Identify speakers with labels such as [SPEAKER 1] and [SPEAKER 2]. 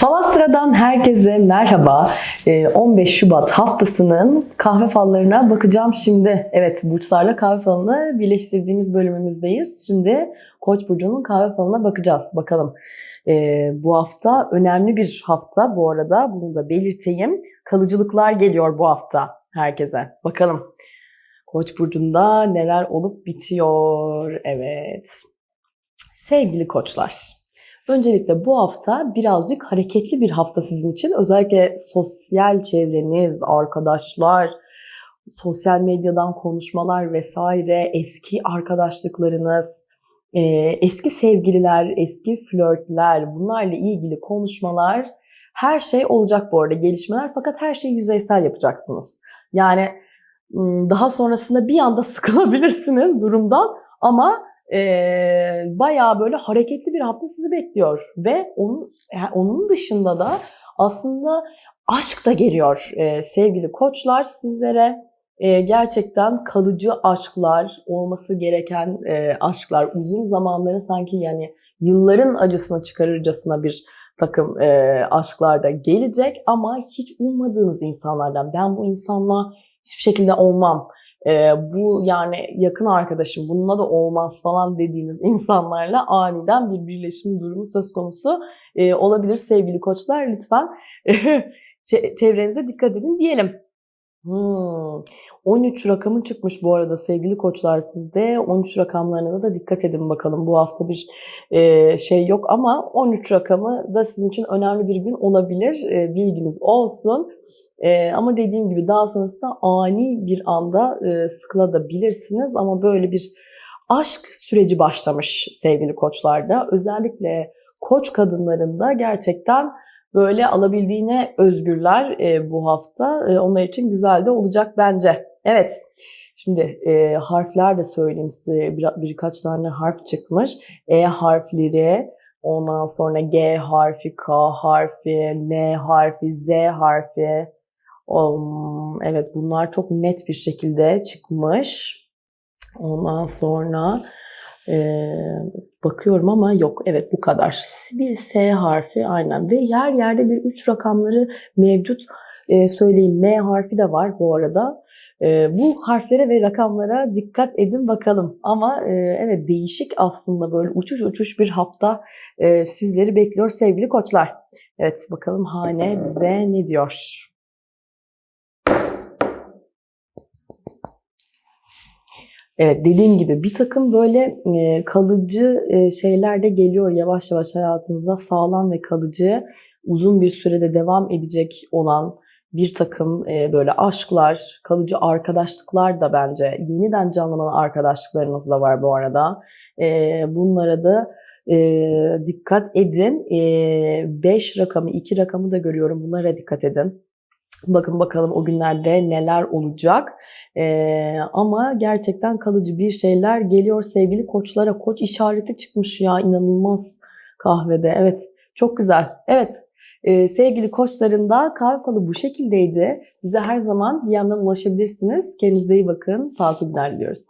[SPEAKER 1] Falastra'dan herkese merhaba. Ee, 15 Şubat haftasının kahve fallarına bakacağım şimdi. Evet, burçlarla kahve falını birleştirdiğimiz bölümümüzdeyiz. Şimdi Koç burcunun kahve falına bakacağız. Bakalım. Ee, bu hafta önemli bir hafta bu arada. Bunu da belirteyim. Kalıcılıklar geliyor bu hafta herkese. Bakalım. Koç burcunda neler olup bitiyor? Evet. Sevgili koçlar. Öncelikle bu hafta birazcık hareketli bir hafta sizin için. Özellikle sosyal çevreniz, arkadaşlar, sosyal medyadan konuşmalar vesaire, eski arkadaşlıklarınız, e, eski sevgililer, eski flörtler, bunlarla ilgili konuşmalar, her şey olacak bu arada gelişmeler fakat her şeyi yüzeysel yapacaksınız. Yani m, daha sonrasında bir anda sıkılabilirsiniz durumdan ama e, bayağı böyle hareketli bir hafta sizi bekliyor ve onun yani onun dışında da aslında aşk da geliyor e, sevgili koçlar sizlere. E, gerçekten kalıcı aşklar olması gereken e, aşklar uzun zamanları sanki yani yılların acısını çıkarırcasına bir takım e, aşklar da gelecek ama hiç ummadığınız insanlardan ben bu insanla hiçbir şekilde olmam e, bu yani yakın arkadaşım bununla da olmaz falan dediğiniz insanlarla aniden bir birleşim durumu söz konusu e, olabilir sevgili koçlar. Lütfen çe- çevrenize dikkat edin diyelim. Hmm. 13 rakamı çıkmış bu arada sevgili koçlar sizde. 13 rakamlarına da dikkat edin bakalım. Bu hafta bir e, şey yok ama 13 rakamı da sizin için önemli bir gün olabilir. E, bilginiz olsun. Ee, ama dediğim gibi daha sonrasında ani bir anda e, sıkılabilirsiniz ama böyle bir aşk süreci başlamış sevgili koçlarda. Özellikle koç kadınlarında gerçekten böyle alabildiğine özgürler e, bu hafta. E, onlar için güzel de olacak bence. Evet. Şimdi e, harfler de söyleyeyim size bir, birkaç tane harf çıkmış. E harfleri, ondan sonra G harfi, K harfi, N harfi, Z harfi, evet bunlar çok net bir şekilde çıkmış. Ondan sonra e, bakıyorum ama yok evet bu kadar. Bir S harfi aynen ve yer yerde bir üç rakamları mevcut. E, söyleyeyim M harfi de var bu arada. E, bu harflere ve rakamlara dikkat edin bakalım. Ama e, evet değişik aslında böyle uçuş uçuş bir hafta e, sizleri bekliyor sevgili koçlar. Evet bakalım hane bize ne diyor? Evet dediğim gibi bir takım böyle e, kalıcı e, şeyler de geliyor yavaş yavaş hayatınıza sağlam ve kalıcı uzun bir sürede devam edecek olan bir takım e, böyle aşklar, kalıcı arkadaşlıklar da bence yeniden canlanan arkadaşlıklarınız da var bu arada. Bunlara da dikkat edin. 5 e, rakamı, 2 rakamı da görüyorum. Bunlara dikkat edin. Bakın bakalım o günlerde neler olacak. Ee, ama gerçekten kalıcı bir şeyler geliyor sevgili koçlara. Koç işareti çıkmış ya inanılmaz kahvede. Evet çok güzel. Evet ee, sevgili koçların da kahve falı bu şekildeydi. Bize her zaman DM'den ulaşabilirsiniz. Kendinize iyi bakın. Sağlıklı günler diliyoruz.